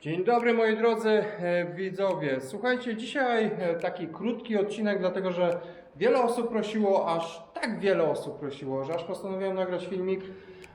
Dzień dobry moi drodzy e, widzowie. Słuchajcie, dzisiaj e, taki krótki odcinek, dlatego że wiele osób prosiło, aż tak wiele osób prosiło, że aż postanowiłem nagrać filmik,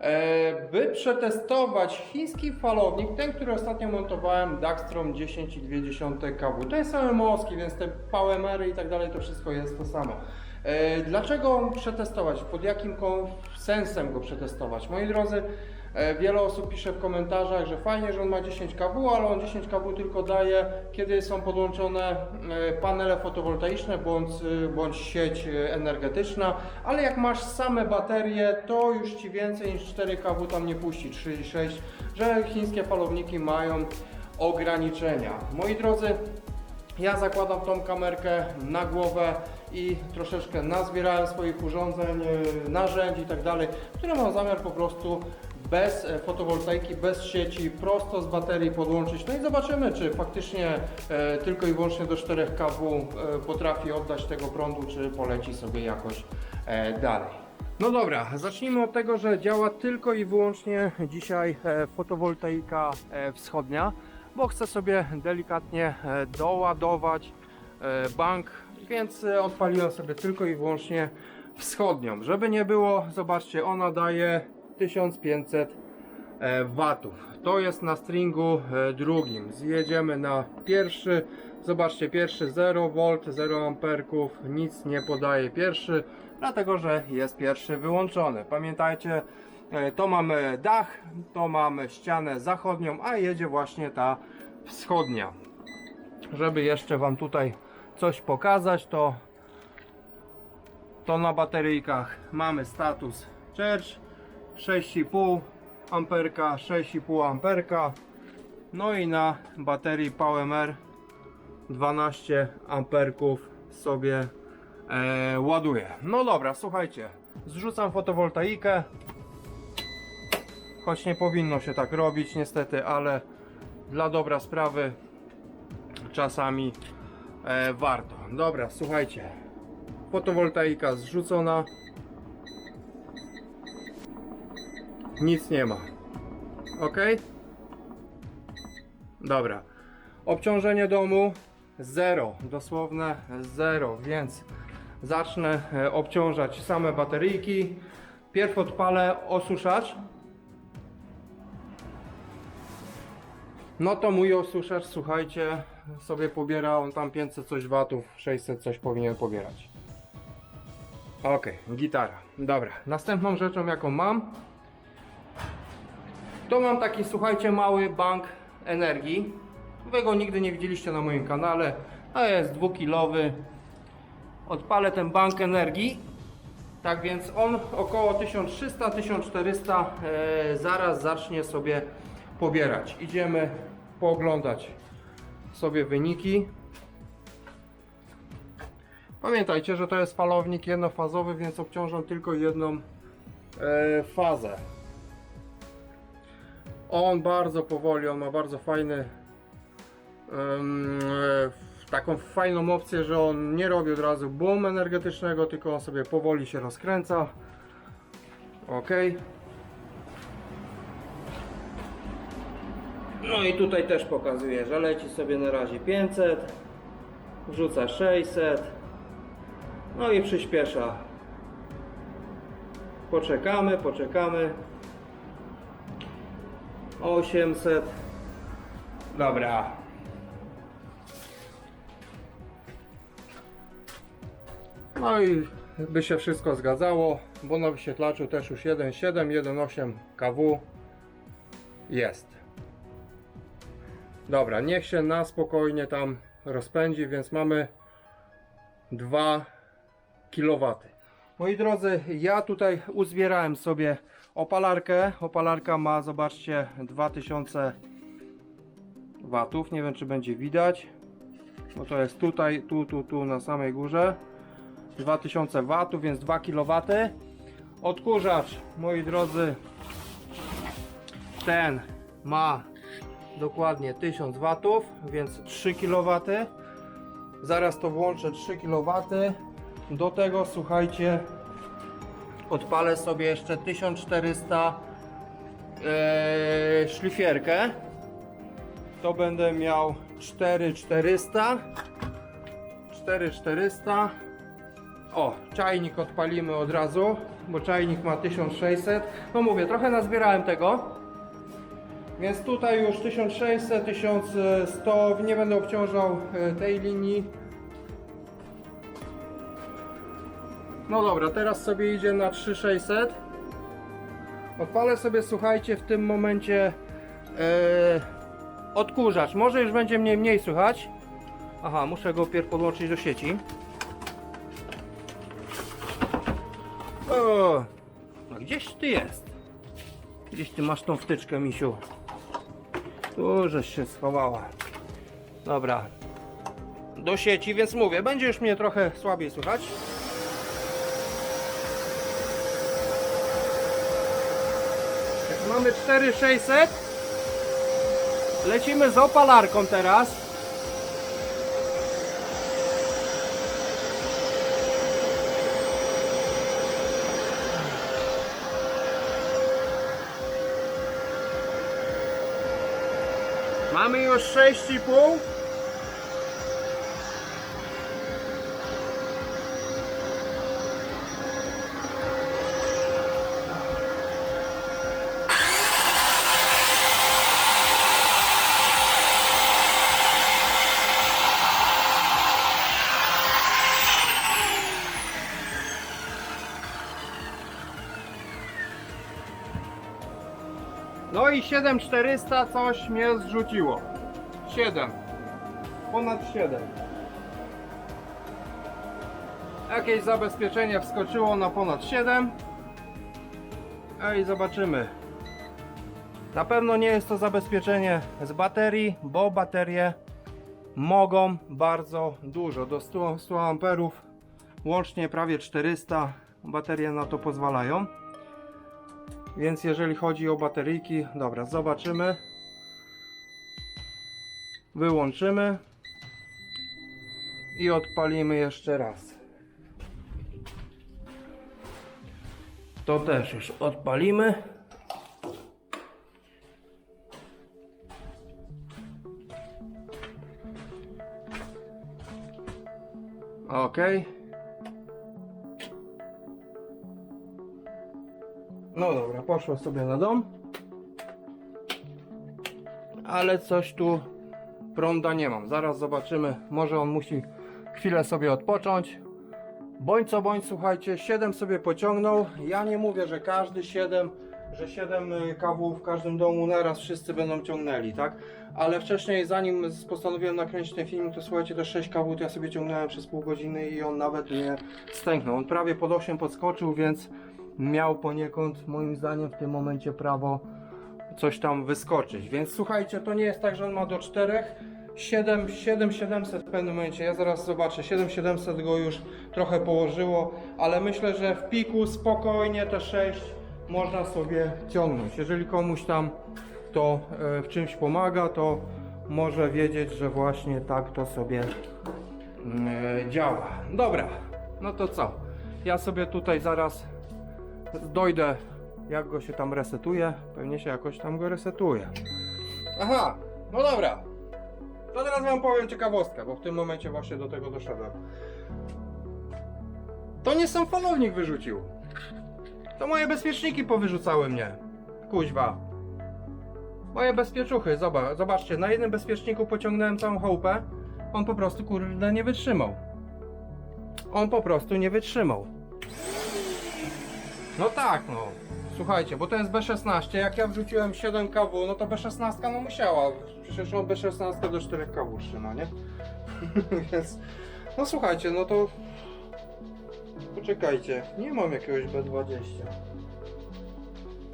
e, by przetestować chiński falownik, ten, który ostatnio montowałem, Daxtrom 10,2 kW. To jest same więc te PWMR i tak dalej, to wszystko jest to samo. Dlaczego przetestować? Pod jakim sensem go przetestować? Moi drodzy, wiele osób pisze w komentarzach, że fajnie, że on ma 10 kW, ale on 10 kW tylko daje, kiedy są podłączone e, panele fotowoltaiczne bądź, e, bądź sieć e, energetyczna, ale jak masz same baterie, to już Ci więcej niż 4 kW tam nie puści, 3,6, że chińskie falowniki mają ograniczenia. Moi drodzy, ja zakładam tą kamerkę na głowę i troszeczkę nazbierałem swoich urządzeń, e, narzędzi i tak które mam zamiar po prostu bez e, fotowoltaiki, bez sieci, prosto z baterii podłączyć. No i zobaczymy, czy faktycznie e, tylko i wyłącznie do 4 kW e, potrafi oddać tego prądu, czy poleci sobie jakoś e, dalej. No dobra, zacznijmy od tego, że działa tylko i wyłącznie dzisiaj e, fotowoltaika e, wschodnia, bo chcę sobie delikatnie doładować bank, więc odpaliłem sobie tylko i wyłącznie wschodnią. Żeby nie było, zobaczcie, ona daje 1500 e, watów. To jest na stringu e, drugim. Zjedziemy na pierwszy. Zobaczcie, pierwszy 0 V, 0 amperków, nic nie podaje pierwszy, dlatego że jest pierwszy wyłączony. Pamiętajcie, e, to mamy dach, to mamy ścianę zachodnią, a jedzie właśnie ta wschodnia. Żeby jeszcze Wam tutaj coś pokazać, to to na bateryjkach mamy status Church 6,5 amperka, 6,5 amperka. No i na baterii PowerMR 12 amperków sobie e, ładuję. No dobra, słuchajcie, zrzucam fotowoltaikę. Choć nie powinno się tak robić niestety, ale dla dobra sprawy czasami e, warto. Dobra, słuchajcie. Fotowoltaika zrzucona. Nic nie ma. Ok? Dobra. Obciążenie domu zero, dosłowne zero, więc zacznę e, obciążać same bateryjki. Pierw odpalę osuszacz. No to mój osuszacz, słuchajcie, sobie pobiera on tam 500 coś watów, 600 coś powinien pobierać. Ok, gitara. Dobra, następną rzeczą jaką mam, to mam taki, słuchajcie, mały bank energii. Wy go nigdy nie widzieliście na moim kanale, a jest dwukilowy. Odpalę ten bank energii. Tak więc on około 1300-1400 e, zaraz zacznie sobie pobierać. Idziemy pooglądać sobie wyniki. Pamiętajcie, że to jest falownik jednofazowy, więc obciążam tylko jedną e, fazę. On bardzo powoli, on ma bardzo fajny e, taką fajną opcję, że on nie robi od razu boom energetycznego, tylko on sobie powoli się rozkręca. Ok. No i tutaj też pokazuje, że leci sobie na razie 500, wrzuca 600, no i przyspiesza. Poczekamy, poczekamy. 800. Dobra. No i by się wszystko zgadzało, bo na wyświetlaczu też już 1.7, 1.8 kW jest. Dobra, niech się na spokojnie tam rozpędzi, więc mamy 2 kW. Moi drodzy, ja tutaj uzbierałem sobie opalarkę. Opalarka ma, zobaczcie, 2000 watów. Nie wiem, czy będzie widać. Bo to jest tutaj, tu, tu, tu na samej górze. 2000 watów, więc 2 kW. Odkurzacz, moi drodzy, ten ma dokładnie 1000 watów, więc 3 kW. Zaraz to włączę 3 kW. Do tego słuchajcie, odpalę sobie jeszcze 1400 e, szlifierkę. to będę miał 4400. 4400. O, czajnik odpalimy od razu, bo czajnik ma 1600. No mówię, trochę nazbierałem tego. Więc tutaj już 1600, 1100, nie będę obciążał e, tej linii. No dobra, teraz sobie idzie na 3600. Odpalę sobie, słuchajcie, w tym momencie e, odkurzacz. Może już będzie mnie mniej słychać. Aha, muszę go pierw podłączyć do sieci. O, gdzieś ty jest? Gdzieś ty masz tą wtyczkę, misiu. Tu żeś się schowała. Dobra. Do sieci, więc mówię, będzie już mnie trochę słabiej słychać. Mamy 4600. Lecimy z opalarką teraz. Mamy już 6,5. No i 7400 coś mnie zrzuciło. 7. Ponad 7. Jakieś zabezpieczenie wskoczyło na ponad 7. Ej, zobaczymy. Na pewno nie jest to zabezpieczenie z baterii, bo baterie mogą bardzo dużo, do 100, 100 amperów, łącznie prawie 400 baterie na to pozwalają. Więc jeżeli chodzi o bateryjki, dobra, zobaczymy. Wyłączymy i odpalimy jeszcze raz. To też już odpalimy. Ok. No dobra, poszło sobie na dom. Ale coś tu prąda nie mam. Zaraz zobaczymy. Może on musi chwilę sobie odpocząć. Bądź co bądź, słuchajcie, 7 sobie pociągnął. Ja nie mówię, że każdy 7, że 7 kawów w każdym domu naraz wszyscy będą ciągnęli, tak? Ale wcześniej, zanim postanowiłem nakręcić ten film, to słuchajcie, te 6 kawów ja sobie ciągnąłem przez pół godziny i on nawet nie stęknął. On prawie pod 8 podskoczył, więc miał poniekąd, moim zdaniem, w tym momencie prawo coś tam wyskoczyć. Więc słuchajcie, to nie jest tak, że on ma do 4. 7, 7700 w pewnym momencie, ja zaraz zobaczę, 7700 go już trochę położyło, ale myślę, że w piku spokojnie te 6 można sobie ciągnąć. Jeżeli komuś tam to e, w czymś pomaga, to może wiedzieć, że właśnie tak to sobie e, działa. Dobra, no to co? Ja sobie tutaj zaraz dojdę, jak go się tam resetuje. Pewnie się jakoś tam go resetuje. Aha, no dobra. To teraz wam powiem ciekawostkę, bo w tym momencie właśnie do tego doszedłem. To nie sam falownik wyrzucił. To moje bezpieczniki powyrzucały mnie. Kuźwa. Moje bezpieczuchy, zobacz, zobaczcie, na jednym bezpieczniku pociągnąłem całą chałupę. On po prostu kurde nie wytrzymał. On po prostu nie wytrzymał. No tak, no. Słuchajcie, bo to jest B16. Jak ja wrzuciłem 7 kW, no to B16 no musiała. Przecież on B16 do 4 kW trzyma, nie? Więc. No słuchajcie, no to. Poczekajcie, nie mam jakiegoś B20.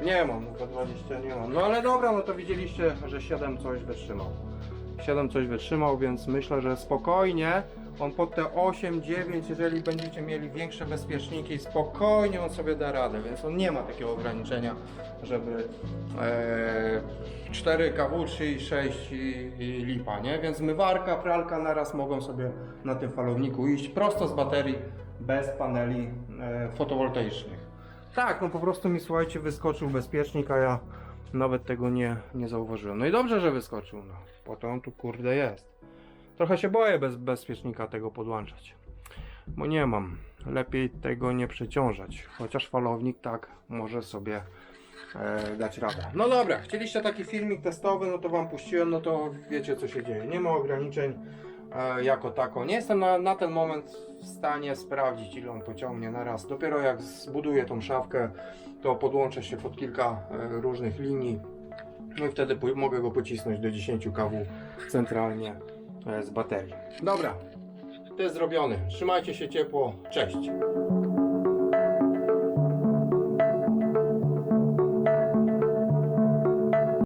Nie mam, no B20 nie mam. No ale dobra, no to widzieliście, że 7 coś wytrzymał. 7 coś wytrzymał, więc myślę, że spokojnie on pod te 8, 9, jeżeli będziecie mieli większe bezpieczniki, spokojnie on sobie da radę, więc on nie ma takiego ograniczenia, żeby e, 4 kW, 3 i 6 i, i lipa, nie? Więc mywarka, pralka naraz mogą sobie na tym falowniku iść prosto z baterii, bez paneli e, fotowoltaicznych. Tak, no po prostu mi słuchajcie, wyskoczył bezpiecznik, a ja Nawet tego nie, nie zauważyłem. No i dobrze, że wyskoczył. No, po to on tu kurde jest. Trochę się boję bez bezpiecznika tego podłączać. Bo nie mam. Lepiej tego nie przeciążać. Chociaż falownik tak może sobie e, dać radę. No dobra, chcieliście taki filmik testowy, no to wam puściłem, no to wiecie co się dzieje. Nie ma ograniczeń e, jako tako. Nie jestem na, na ten moment w stanie sprawdzić ile on pociągnie na raz. Dopiero jak zbuduję tą szafkę, to podłączę się pod kilka e, różnych linii. No i wtedy mogę go pocisnąć do 10 kW centralnie z baterii. Dobra, to jest zrobione. Trzymajcie się ciepło. Cześć.